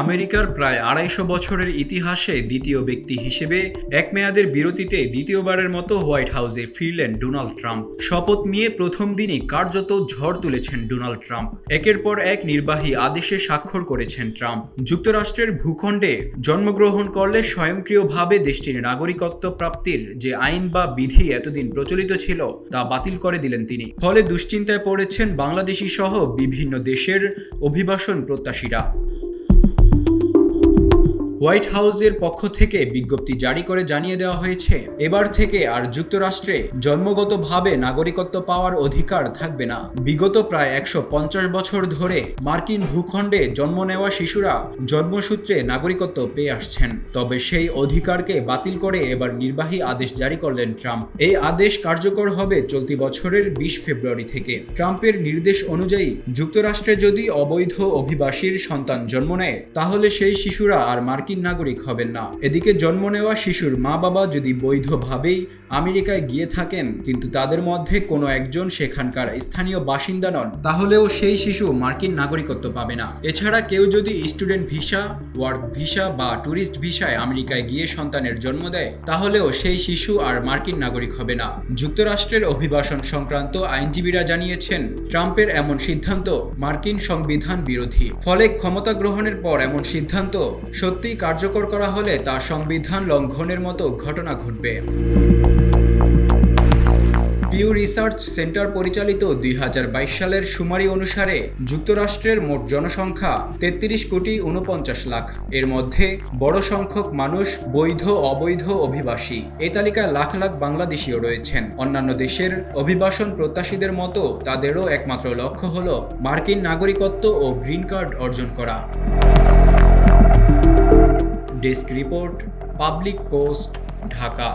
আমেরিকার প্রায় আড়াইশো বছরের ইতিহাসে দ্বিতীয় ব্যক্তি হিসেবে এক মেয়াদের বিরতিতে দ্বিতীয়বারের মতো হোয়াইট হাউসে ফিরলেন ডোনাল্ড ট্রাম্প। শপথ নিয়ে প্রথম দিনই কার্যত ঝড় তুলেছেন ডোনাল্ড ট্রাম্প। একের পর এক নির্বাহী আদেশে স্বাক্ষর করেছেন ট্রাম্প। যুক্তরাষ্ট্রের ভূখণ্ডে জন্মগ্রহণ করলে স্বয়ংক্রিয়ভাবে দেশটির নাগরিকত্ব প্রাপ্তির যে আইন বা বিধি এতদিন প্রচলিত ছিল, তা বাতিল করে দিলেন তিনি। ফলে দুশ্চিন্তায় পড়েছেন বাংলাদেশি সহ বিভিন্ন দেশের অভিবাসন প্রত্যাশীরা। হোয়াইট হাউসের পক্ষ থেকে বিজ্ঞপ্তি জারি করে জানিয়ে দেওয়া হয়েছে, এবার থেকে আর যুক্তরাষ্ট্রে জন্মগতভাবে নাগরিকত্ব পাওয়ার অধিকার থাকবে না। বিগত প্রায় একশো পঞ্চাশ বছর ধরে মার্কিন ভূখণ্ডে জন্ম নেওয়া শিশুরা জন্মসূত্রে নাগরিকত্ব পেয়ে আসছেন। তবে সেই অধিকারকে বাতিল করে এবার নির্বাহী আদেশ জারি করলেন ট্রাম্প। এই আদেশ কার্যকর হবে চলতি বছরের বিশ ফেব্রুয়ারি থেকে। ট্রাম্পের নির্দেশ অনুযায়ী যুক্তরাষ্ট্রে যদি অবৈধ অভিবাসীর সন্তান জন্ম নেয়, তাহলে সেই শিশুরা আর মার্কিন নাগরিক হবেন না। এদিকে জন্ম নেওয়া শিশুর মা বাবা যদি বৈধভাবেই আমেরিকায় গিয়ে থাকেন, কিন্তু তাদের মধ্যে কোনো একজন সেখানকার স্থানীয় বাসিন্দা নন, তাহলেও সেই শিশু মার্কিন নাগরিকত্ব পাবে না। এছাড়া কেউ যদি স্টুডেন্ট ভিসা, ওয়ার্ক ভিসা বা ট্যুরিস্ট ভিসায় আমেরিকায় গিয়ে সন্তানের জন্ম দেয়, তাহলেও সেই শিশু আর মার্কিন নাগরিক হবে না। যুক্তরাষ্ট্রের অভিবাসন সংক্রান্ত আইনজীবীরা জানিয়েছেন, ট্রাম্পের এমন সিদ্ধান্ত মার্কিন সংবিধান বিরোধী। ফলে ক্ষমতা গ্রহণের পর এমন সিদ্ধান্ত সত্যিই কার্যকর করা হলে তা সংবিধান লঙ্ঘনের মতো ঘটনা ঘটবে। পিউ রিসার্চ সেন্টার পরিচালিত দুই হাজার বাইশ সালের সুমারি অনুসারে যুক্তরাষ্ট্রের মোট জনসংখ্যা তেত্রিশ কোটি উনপঞ্চাশ লাখ। এর মধ্যে বড় সংখ্যক মানুষ বৈধ, অবৈধ অভিবাসী। এ তালিকায় লাখ লাখ বাংলাদেশীও রয়েছেন। অন্যান্য দেশের অভিবাসন প্রত্যাশীদের মতো তাদেরও একমাত্র লক্ষ্য হল মার্কিন নাগরিকত্ব ও গ্রিন কার্ড অর্জন করা। desk report public post Dhaka